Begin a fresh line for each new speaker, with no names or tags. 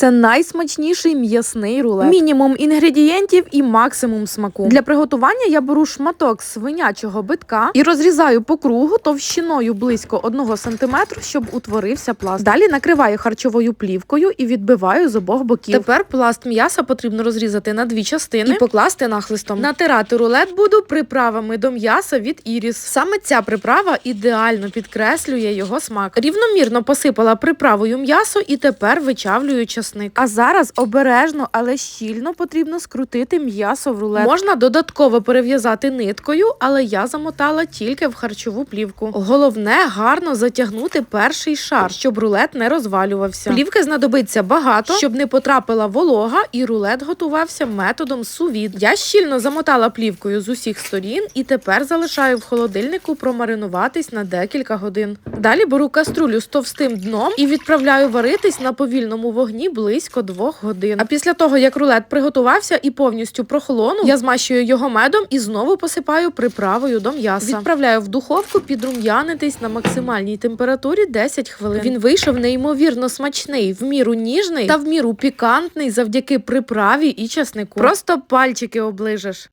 Це найсмачніший м'ясний рулет. Мінімум інгредієнтів і максимум смаку. Для приготування я беру шматок свинячого битка і розрізаю по кругу товщиною близько 1 см, щоб утворився пласт. Далі накриваю харчовою плівкою і відбиваю з обох боків. Тепер пласт м'яса потрібно розрізати на дві частини і покласти нахлистом. Натирати рулет буду приправами до м'яса від іріс. Саме ця приправа ідеально підкреслює його смак. Рівномірно посипала приправою м'ясо і тепер вичавлюю часник. А зараз обережно, але щільно потрібно скрутити м'ясо в рулет. Можна додатково перев'язати ниткою, але я замотала тільки в харчову плівку. Головне гарно затягнути перший шар, щоб рулет не розвалювався. Плівки знадобиться багато, щоб не потрапила волога, і рулет готувався методом сувід. Я щільно замотала плівкою з усіх сторін і тепер залишаю в холодильнику промаринуватись на декілька годин. Далі беру каструлю з товстим дном і відправляю варитись на повільному вогні близько двох годин. А після того, як рулет приготувався і повністю прохолонув, я змащую його медом і знову посипаю приправою до м'яса. Відправляю в духовку підрум'янитись на максимальній температурі 10 хвилин. Він вийшов неймовірно смачний, в міру ніжний та в міру пікантний завдяки приправі і часнику. Просто пальчики оближеш.